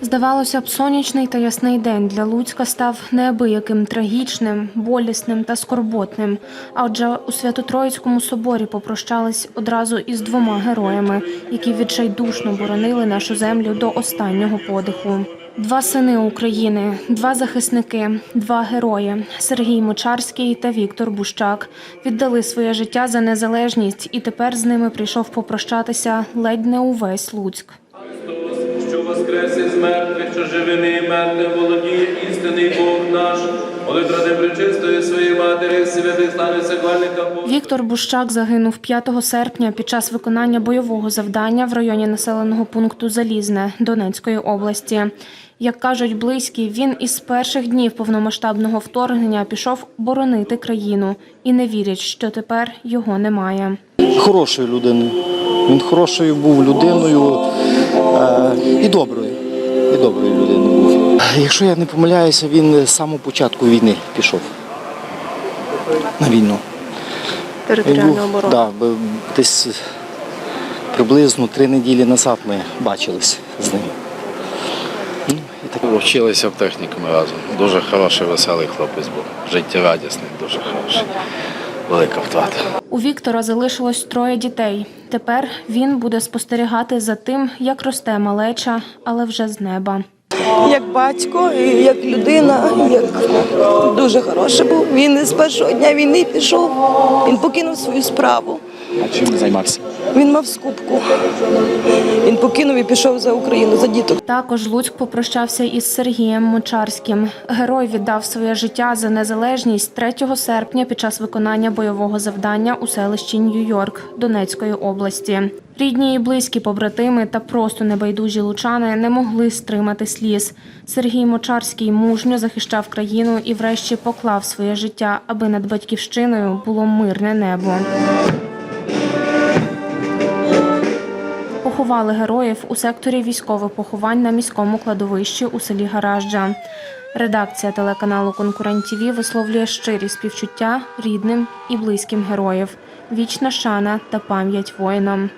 Здавалося б, сонячний та ясний день для Луцька став неабияким трагічним, болісним та скорботним. Адже у Свято-Троїцькому соборі попрощались одразу із двома героями, які відчайдушно боронили нашу землю до останнього подиху. Два сини України, два захисники, два герої Сергій Мочарський та Віктор Бущак віддали своє життя за незалежність, і тепер з ними прийшов попрощатися ледь не увесь Луцьк. що воскрес мертвих, що живими і мертвим володіє істинний Бог наш. Віктор Бущак загинув 5 серпня під час виконання бойового завдання в районі населеного пункту Залізне Донецької області. Як кажуть близькі, він із перших днів повномасштабного вторгнення пішов боронити країну і не вірять, що тепер його немає. хорошою людиною. Він хорошою був людиною е, і доброю. І доброю людиною був. Якщо я не помиляюся, він з самого початку війни пішов на війну. Територіальну оборону. Да, десь приблизно три неділі назад ми бачились з ним. Ну, і так. Вчилися в технікумі разом. Дуже хороший, веселий хлопець був. Життєрадісний, дуже хороший. Велика втрата. У Віктора залишилось троє дітей. Тепер він буде спостерігати за тим, як росте малеча, але вже з неба. як батько, як людина, як дуже хороший був. Він з першого дня війни пішов, він покинув свою справу. А чим займався? Він мав скупку. Він покинув і пішов за Україну, за діток. Також Луцьк попрощався із Сергієм Мочарським. Герой віддав своє життя за незалежність 3 серпня під час виконання бойового завдання у селищі Нью-Йорк Донецької області. Рідні і близькі побратими та просто небайдужі лучани не могли стримати сліз. Сергій Мочарський мужньо захищав країну і, врешті, поклав своє життя, аби над батьківщиною було мирне небо. Поховали героїв у секторі військових поховань на міському кладовищі у селі Гаражджа. Редакція телеканалу Конкурент ТІВІ висловлює щирі співчуття рідним і близьким героїв. Вічна шана та пам'ять воїнам.